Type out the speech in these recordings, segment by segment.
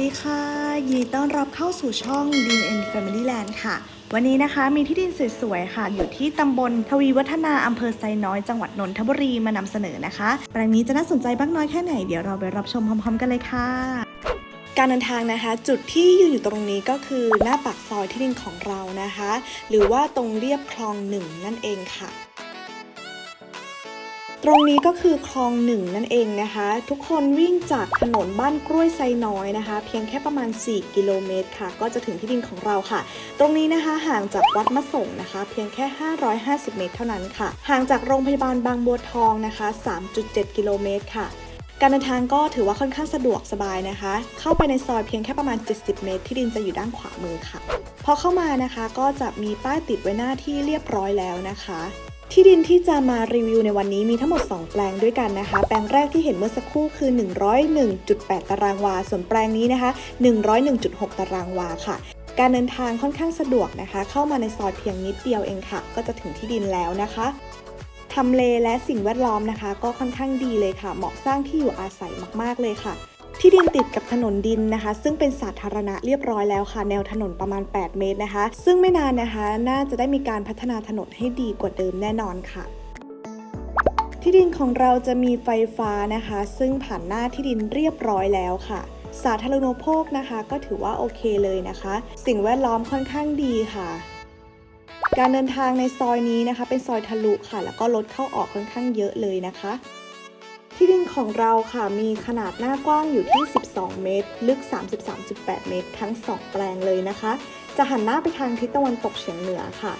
ดีค่ะยินดีต้อนรับเข้าสู่ช่อง d n n Family Land ค่ะ วันนี้นะคะมีที่ดินสวยๆค่ะ อยู่ที่ตำบลทวีวัฒนาอำเภอไซน้อย จังหวัดนนทบุรีมานำเสนอนะคะ แปลงนี้จะน่าสนใจบ้างน้อยแค่ไหน เดี๋ยวเราไปรับชมพร้อมๆ กันเลยค่ะ การเดินทางนะคะ จุดที่ยืนอยู่ตรงนี้ก็คือหน้าปากซอยที่ดินของเรานะคะ หรือว่าตรงเรียบคลองหนึ่งนั่นเองค่ะ ตรงนี้ก็คือคลองหนึ่งนั่นเองนะคะ ทุกคนวิ่งจากถนนบ้านกล้วยไซน้อยนะคะ เพียงแค่ประมาณ 4 กิโลเมตรค่ะ ก็จะถึงที่ดินของเราค่ะ ตรงนี้นะคะห่างจากวัดมะส่งนะคะ เพียงแค่ 550 เมตรเท่านั้นค่ะ ห่างจากโรงพยาบาลบางบัวทองนะคะ 3.7 กิโลเมตรค่ะการเดินทางก็ถือว่าค่อนข้างสะดวกสบายนะคะ เข้าไปในซอยเพียงแค่ประมาณ 70 เมตร ที่ดินจะอยู่ด้านขวามือค่ะ พอเข้ามานะคะก็จะมีป้ายติดไว้หน้าที่เรียบร้อยแล้วนะคะ ที่ดินที่จะมารีวิวในวันนี้มีทั้งหมด 2 แปลงด้วยกันนะคะ แปลงแรกที่เห็นเมื่อสักครู่คือ 101.8 ตารางวา ส่วนแปลงนี้นะคะ 101.6 ตารางวาค่ะ การเดินทางค่อนข้างสะดวกนะคะ เข้ามาในซอยเพียงนิดเดียวเองค่ะ ก็จะถึงที่ดินแล้วนะคะทำเลและสิ่งแวดล้อมนะคะ ก็ค่อนข้างดีเลยค่ะ เหมาะสร้างที่อยู่อาศัยมากๆเลยค่ะ ที่ดินติดกับถนนดินนะคะ ซึ่งเป็นสาธารณะเรียบร้อยแล้วค่ะ แนวถนนประมาณ 8 เมตรนะคะ ซึ่งไม่นานนะคะ น่าจะได้มีการพัฒนาถนนให้ดีกว่าเดิมแน่นอนค่ะที่ดินของเราจะมีไฟฟ้านะคะ ซึ่งผ่านหน้าที่ดินเรียบร้อยแล้วค่ะ สาธารณูปโภคนะคะ ก็ถือว่าโอเคเลยนะคะ สิ่งแวดล้อมค่อนข้างดีค่ะ การเดินทางในซอยนี้นะคะ เป็นซอยทะลุค่ะ แล้วก็รถเข้าออกค่อนข้างเยอะเลยนะคะ ที่ดินของเราค่ะมีขนาดหน้ากว้างอยู่ที่ 12 เมตร ลึก 33.8 เมตร ทั้ง 2 แปลงเลยนะคะ จะหันหน้าไปทางทิศตะวันตกเฉียงเหนือค่ะ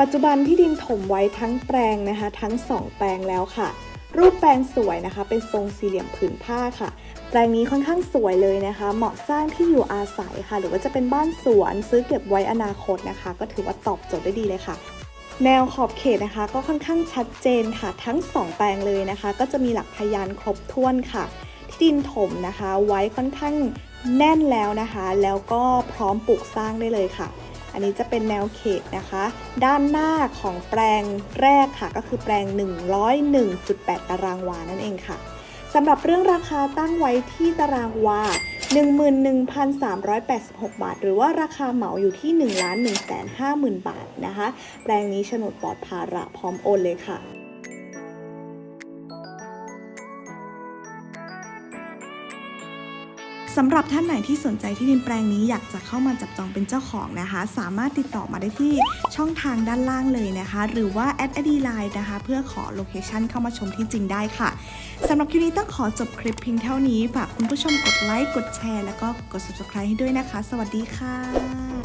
ปัจจุบันที่ดินถมไว้ทั้งแปลงนะคะ ทั้ง 2 แปลงแล้วค่ะ รูปแปลงสวยนะคะ เป็นทรงสี่เหลี่ยมผืนผ้าค่ะ แปลงนี้ค่อนข้างสวยเลยนะคะ เหมาะสร้างที่อยู่อาศัยค่ะ หรือว่าจะเป็นบ้านสวนซื้อเก็บไว้อนาคตนะคะ ก็ถือว่าตอบโจทย์ได้ดีเลยค่ะ แนวขอบเขตนะคะ ก็ค่อนข้างชัดเจนค่ะทั้ง 2 แปลงเลยนะคะ ก็จะมีหลักพยานครบถ้วนค่ะ ที่ดินถมนะคะ ไว้ค่อนข้างแน่นแล้วนะคะ แล้วก็พร้อมปลูกสร้างได้เลยค่ะ อันนี้จะเป็นแนวเขตนะคะ ด้านหน้าของแปลงแรกค่ะ ก็คือแปลง 101.8 ตารางวานั่นเองค่ะสำหรับเรื่องราคาตั้งไว้ที่ตารางวา 11,386 บาท หรือว่าราคาเหมาอยู่ที่ 1 1 5 0 0 0 0 บาทนะคะ แปลงนี้โฉนดปลอดภาระพร้อมโอนเลยค่ะ สำหรับท่านไหนที่สนใจที่ดินแปลงนี้อยากจะเข้ามาจับจองเป็นเจ้าของนะคะ สามารถติดต่อมาได้ที่ช่องทางด้านล่างเลยนะคะ หรือว่าแอดไอดีไลน์นะคะ เพื่อขอโลเคชันเข้ามาชมที่จริงได้ค่ะสำหรับคลิปนี้ต้องขอจบคลิปเพียงเท่านี้ ฝากคุณผู้ชมกดไลค์กดแชร์แล้วก็กด subscribe ให้ด้วยนะคะ สวัสดีค่ะ